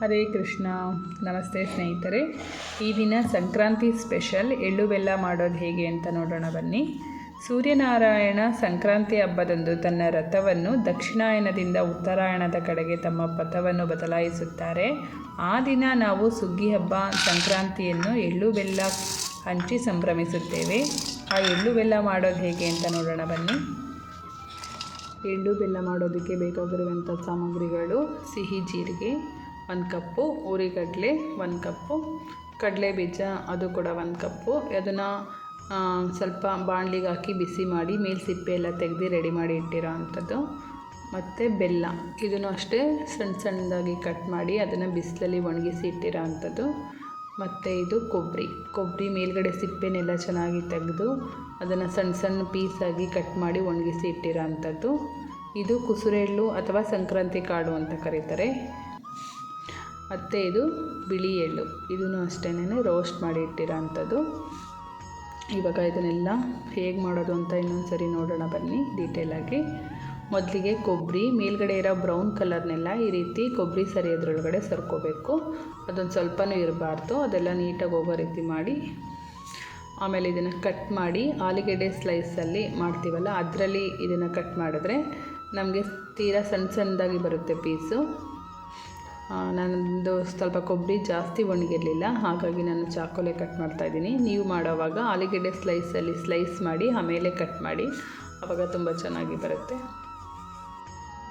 ಹರೇ ಕೃಷ್ಣ. ನಮಸ್ತೆ ಸ್ನೇಹಿತರೆ. ಈ ದಿನ ಸಂಕ್ರಾಂತಿ ಸ್ಪೆಷಲ್ ಎಳ್ಳು ಬೆಲ್ಲ ಮಾಡೋದು ಹೇಗೆ ಅಂತ ನೋಡೋಣ ಬನ್ನಿ. ಸೂರ್ಯನಾರಾಯಣ ಸಂಕ್ರಾಂತಿ ಹಬ್ಬದಂದು ತನ್ನ ರಥವನ್ನು ದಕ್ಷಿಣಾಯನದಿಂದ ಉತ್ತರಾಯಣದ ಕಡೆಗೆ ತಮ್ಮ ಪಥವನ್ನು ಬದಲಾಯಿಸುತ್ತಾರೆ. ಆ ದಿನ ನಾವು ಸುಗ್ಗಿ ಹಬ್ಬ ಸಂಕ್ರಾಂತಿಯನ್ನು ಎಳ್ಳು ಬೆಲ್ಲ ಹಂಚಿ ಸಂಭ್ರಮಿಸುತ್ತೇವೆ. ಆ ಎಳ್ಳು ಬೆಲ್ಲ ಮಾಡೋದು ಹೇಗೆ ಅಂತ ನೋಡೋಣ ಬನ್ನಿ. ಎಳ್ಳು ಬೆಲ್ಲ ಮಾಡೋದಕ್ಕೆ ಬೇಕಾಗಿರುವಂಥ ಸಾಮಗ್ರಿಗಳು ಸಿಹಿ, ಜೀರಿಗೆ ಒಂದು ಕಪ್ಪು, ಉರಿಗಡಲೆ ಒಂದು ಕಪ್ಪು, ಕಡಲೆ ಬೀಜ ಅದು ಕೂಡ ಒಂದು ಕಪ್ಪು. ಅದನ್ನು ಸ್ವಲ್ಪ ಬಾಣಲಿಗೆ ಹಾಕಿ ಬಿಸಿ ಮಾಡಿ ಮೇಲೆ ಸಿಪ್ಪೆ ಎಲ್ಲ ತೆಗೆದು ರೆಡಿ ಮಾಡಿ ಇಟ್ಟಿರೋ ಅಂಥದ್ದು. ಮತ್ತು ಬೆಲ್ಲ, ಇದನ್ನು ಅಷ್ಟೇ ಸಣ್ಣ ಸಣ್ಣದಾಗಿ ಕಟ್ ಮಾಡಿ ಅದನ್ನು ಬಿಸಿಲಲ್ಲಿ ಒಣಗಿಸಿ ಇಟ್ಟಿರೋ ಅಂಥದ್ದು. ಮತ್ತು ಇದು ಕೊಬ್ಬರಿ ಕೊಬ್ಬರಿ ಮೇಲ್ಗಡೆ ಸಿಪ್ಪೆನೆಲ್ಲ ಚೆನ್ನಾಗಿ ತೆಗೆದು ಅದನ್ನು ಸಣ್ಣ ಸಣ್ಣ ಪೀಸಾಗಿ ಕಟ್ ಮಾಡಿ ಒಣಗಿಸಿ ಇಟ್ಟಿರೋ ಅಂಥದ್ದು. ಇದು ಕುಸುರೆಳ್ಳು ಅಥವಾ ಸಂಕ್ರಾಂತಿ ಕಾಳು ಅಂತ ಕರೀತಾರೆ. ಮತ್ತು ಇದು ಬಿಳಿ ಎಳ್ಳು. ಇದನ್ನು ಅಷ್ಟೇ ರೋಸ್ಟ್ ಮಾಡಿ ಇಟ್ಟಿರೋ ಅಂಥದ್ದು ಇವಾಗ ಇದನ್ನೆಲ್ಲ ಹೇಗೆ ಮಾಡೋದು ಅಂತ ಇನ್ನೊಂದು ಸರಿ ನೋಡೋಣ ಬನ್ನಿ ಡೀಟೇಲಾಗಿ ಮೊದಲಿಗೆ ಕೊಬ್ಬರಿ ಮೇಲ್ಗಡೆ ಇರೋ ಬ್ರೌನ್ ಕಲರ್ನೆಲ್ಲ ಈ ರೀತಿ ಕೊಬ್ಬರಿ ಸರಿ ಅದರೊಳಗಡೆ ಸರ್ಕೋಬೇಕು. ಅದೊಂದು ಸ್ವಲ್ಪನೂ ಇರಬಾರ್ದು, ಅದೆಲ್ಲ ನೀಟಾಗಿ ಹೋಗೋ ರೀತಿ ಮಾಡಿ. ಆಮೇಲೆ ಇದನ್ನು ಕಟ್ ಮಾಡಿ ಆಲೂಗೆಡ್ಡೆ ಸ್ಲೈಸಲ್ಲಿ ಮಾಡ್ತೀವಲ್ಲ, ಅದರಲ್ಲಿ ಇದನ್ನು ಕಟ್ ಮಾಡಿದ್ರೆ ನಮಗೆ ತೀರಾ ಸಣ್ಣ ಸಣ್ಣದಾಗಿ ಬರುತ್ತೆ ಪೀಸು ನನ್ನದು ಸ್ವಲ್ಪ ಕೊಬ್ಬರಿ ಜಾಸ್ತಿ ಒಣಗಿರಲಿಲ್ಲ, ಹಾಗಾಗಿ ನಾನು ಚಾಕೋಲೆ ಕಟ್ ಮಾಡ್ತಾಯಿದ್ದೀನಿ ನೀವು ಮಾಡೋವಾಗ ಆಲೂಗೆಡ್ಡೆ ಸ್ಲೈಸಲ್ಲಿ ಸ್ಲೈಸ್ ಮಾಡಿ, ಆಮೇಲೆ ಕಟ್ ಮಾಡಿ. ಆವಾಗ ತುಂಬ ಚೆನ್ನಾಗಿ ಬರುತ್ತೆ.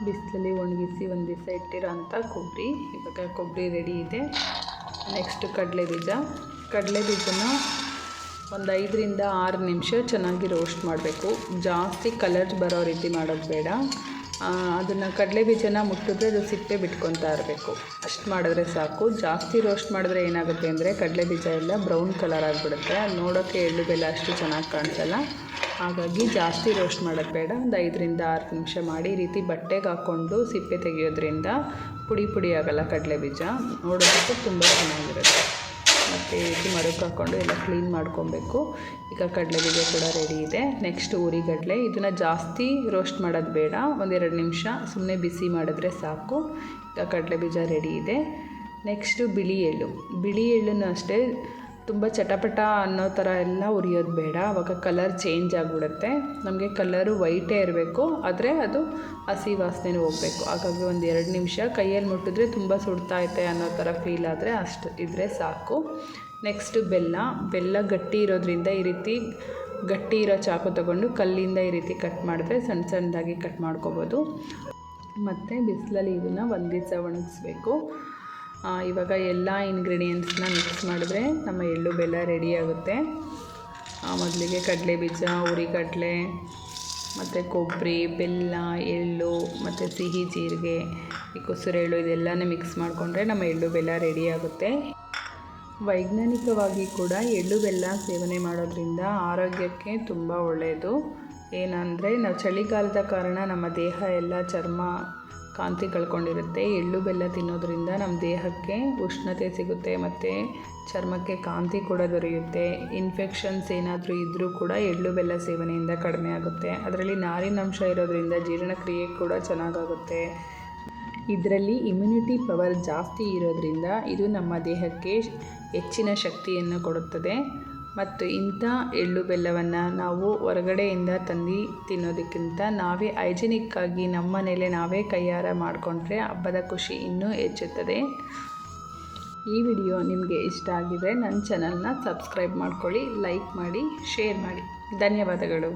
ಬಿಸಿಲಲ್ಲಿ ಒಣಗಿಸಿ ಒಂದು ದಿವಸ ಇಟ್ಟಿರೋ ಅಂಥ ಕೊಬ್ಬರಿ. ಇವಾಗ ಕೊಬ್ಬರಿ ರೆಡಿ ಇದೆ. ನೆಕ್ಸ್ಟು ಕಡಲೆ ಬೀಜ. ಕಡಲೆ ಬೀಜನ ಒಂದು ಐದರಿಂದ ಆರು ನಿಮಿಷ ಚೆನ್ನಾಗಿ ರೋಸ್ಟ್ ಮಾಡಬೇಕು. ಜಾಸ್ತಿ ಕಲರ್ ಬರೋ ರೀತಿ ಮಾಡೋದು ಬೇಡ. ಅದನ್ನು ಕಡಲೆ ಬೀಜನ ಮುಟ್ಟಿದ್ರೆ ಅದು ಸಿಪ್ಪೆ ಬಿಟ್ಕೊತಾ ಇರಬೇಕು. ಅಷ್ಟು ಮಾಡಿದ್ರೆ ಸಾಕು. ಜಾಸ್ತಿ ರೋಸ್ಟ್ ಮಾಡಿದ್ರೆ ಏನಾಗುತ್ತೆ ಅಂದರೆ ಕಡಲೆ ಬೀಜ ಎಲ್ಲ ಬ್ರೌನ್ ಕಲರ್ ಆಗಿಬಿಡುತ್ತೆ. ಅದು ನೋಡೋಕ್ಕೆ ಎಳ್ಳು ಬೆಲ್ಲ ಅಷ್ಟು ಚೆನ್ನಾಗಿ ಕಾಣಿಸಲ್ಲ. ಹಾಗಾಗಿ ಜಾಸ್ತಿ ರೋಸ್ಟ್ ಮಾಡೋದು ಬೇಡ. ಒಂದು ಐದರಿಂದ ಆರು ನಿಮಿಷ ಮಾಡಿ ಈ ರೀತಿ ಬಟ್ಟೆಗೆ ಹಾಕ್ಕೊಂಡು ಸಿಪ್ಪೆ ತೆಗೆಯೋದ್ರಿಂದ ಪುಡಿ ಪುಡಿ ಆಗೋಲ್ಲ ಕಡಲೆ ಬೀಜ. ನೋಡೋದಕ್ಕೆ ತುಂಬ ಚೆನ್ನಾಗಿರುತ್ತೆ. ಮತ್ತು ರೀತಿ ಮರಕ್ಕೆ ಹಾಕ್ಕೊಂಡು ಎಲ್ಲ ಕ್ಲೀನ್ ಮಾಡ್ಕೊಬೇಕು. ಈಗ ಕಡಲೆ ಬೀಜ ಕೂಡ ರೆಡಿ ಇದೆ. ನೆಕ್ಸ್ಟ್ ಉರಿಗಡಲೆ ಇದನ್ನು ಜಾಸ್ತಿ ರೋಸ್ಟ್ ಮಾಡೋದು ಬೇಡ. ಒಂದೆರಡು ನಿಮಿಷ ಸುಮ್ಮನೆ ಬಿಸಿ ಮಾಡಿದ್ರೆ ಸಾಕು. ಈಗ ಕಡಲೆ ಬೀಜ ರೆಡಿ ಇದೆ. ನೆಕ್ಸ್ಟು ಬಿಳಿ ಎಳ್ಳು. ಬಿಳಿ ಎಳ್ಳನ್ನು ಅಷ್ಟೇ ತುಂಬ ಚಟಪಟ ಅನ್ನೋ ಥರ ಎಲ್ಲ ಉರಿಯೋದು ಬೇಡ. ಆವಾಗ ಕಲರ್ ಚೇಂಜ್ ಆಗಿಬಿಡುತ್ತೆ. ನಮಗೆ ಕಲರು ವೈಟೇ ಇರಬೇಕು. ಆದರೆ ಅದು ಹಸಿ ವಾಸನೆನೂ ಹೋಗಬೇಕು. ಹಾಗಾಗಿ ಒಂದು ಎರಡು ನಿಮಿಷ ಕೈಯಲ್ಲಿ ಮುಟ್ಟಿದ್ರೆ ತುಂಬ ಸುಡ್ತಾಯಿತೆ ಅನ್ನೋ ಥರ ಫೀಲ್ ಆದರೆ ಅಷ್ಟು ಇದ್ದರೆ ಸಾಕು. ನೆಕ್ಸ್ಟು ಬೆಲ್ಲ. ಬೆಲ್ಲ ಗಟ್ಟಿ ಇರೋದ್ರಿಂದ ಈ ರೀತಿ ಗಟ್ಟಿ ಇರೋ ಚಾಕು ತಗೊಂಡು ಕಲ್ಲಿಂದ ಈ ರೀತಿ ಕಟ್ ಮಾಡಿದ್ರೆ ಸಣ್ಣ ಸಣ್ಣದಾಗಿ ಕಟ್ ಮಾಡ್ಕೋಬೋದು. ಮತ್ತು ಬಿಸಿಲಲ್ಲಿ ಇದನ್ನು ಒಂದು ದಿವಸ ಒಣಗಿಸ್ಬೇಕು. ಇವಾಗ ಎಲ್ಲ ಇಂಗ್ರೀಡಿಯೆಂಟ್ಸ್ನ ಮಿಕ್ಸ್ ಮಾಡಿದ್ರೆ ನಮ್ಮ ಎಳ್ಳು ಬೆಲ್ಲ ರೆಡಿ ಆಗುತ್ತೆ. ಮೊದಲಿಗೆ ಕಡಲೆ ಬೀಜ ಹುರಿಗಡಲೆ ಮತ್ತು ಕೊಬ್ಬರಿ, ಬೆಲ್ಲ, ಎಳ್ಳು, ಮತ್ತು ಸಿಹಿ, ಜೀರಿಗೆ, ಈ ಎಳ್ಳು ಇದೆಲ್ಲನೂ ಮಿಕ್ಸ್ ಮಾಡಿಕೊಂಡ್ರೆ ನಮ್ಮ ಎಳ್ಳು ಬೆಲ್ಲ ರೆಡಿ ಆಗುತ್ತೆ. ವೈಜ್ಞಾನಿಕವಾಗಿ ಕೂಡ ಎಳ್ಳು ಬೆಲ್ಲ ಸೇವನೆ ಮಾಡೋದ್ರಿಂದ ಆರೋಗ್ಯಕ್ಕೆ ತುಂಬ ಒಳ್ಳೆಯದು ಏನಂದರೆ, ನಾವು ಚಳಿಗಾಲದ ಕಾರಣ ನಮ್ಮ ದೇಹ ಎಲ್ಲ ಚರ್ಮ ಕಾಂತಿ ಕಳ್ಕೊಂಡಿರುತ್ತೆ. ಎಳ್ಳು ಬೆಲ್ಲ ತಿನ್ನೋದ್ರಿಂದ ನಮ್ಮ ದೇಹಕ್ಕೆ ಉಷ್ಣತೆ ಸಿಗುತ್ತೆ ಮತ್ತು ಚರ್ಮಕ್ಕೆ ಕಾಂತಿ ಕೂಡ ದೊರೆಯುತ್ತೆ. ಇನ್ಫೆಕ್ಷನ್ಸ್ ಏನಾದರೂ ಇದ್ದರೂ ಕೂಡ ಎಳ್ಳು ಬೆಲ್ಲ ಸೇವನೆಯಿಂದ ಕಡಿಮೆ ಆಗುತ್ತೆ. ಅದರಲ್ಲಿ ನಾರಿನಂಶ ಇರೋದರಿಂದ ಜೀರ್ಣಕ್ರಿಯೆ ಕೂಡ ಚೆನ್ನಾಗಾಗುತ್ತೆ. ಇದರಲ್ಲಿ ಇಮ್ಯುನಿಟಿ ಪವರ್ ಜಾಸ್ತಿ ಇರೋದರಿಂದ ಇದು ನಮ್ಮ ದೇಹಕ್ಕೆ ಹೆಚ್ಚಿನ ಶಕ್ತಿಯನ್ನು ಕೊಡುತ್ತದೆ. ಮತ್ತು ಇಂಥ ಎಳ್ಳು ಬೆಲ್ಲವನ್ನು ನಾವು ಹೊರಗಡೆಯಿಂದ ತಂದು ತಿನ್ನೋದಕ್ಕಿಂತ ನಾವೇ ಹೈಜಿನಿಕ್ಕಾಗಿ ನಮ್ಮ ಮನೇಲೆ ನಾವೇ ಕೈಯಾರ ಮಾಡಿಕೊಂಡ್ರೆ ಹಬ್ಬದ ಖುಷಿ ಇನ್ನೂ ಹೆಚ್ಚುತ್ತದೆ. ಈ ವಿಡಿಯೋ ನಿಮಗೆ ಇಷ್ಟ ಆಗಿದೆ ನನ್ನ ಚಾನಲ್ನ ಸಬ್ಸ್ಕ್ರೈಬ್ ಮಾಡ್ಕೊಳ್ಳಿ ಲೈಕ್ ಮಾಡಿ ಶೇರ್ ಮಾಡಿ. ಧನ್ಯವಾದಗಳು.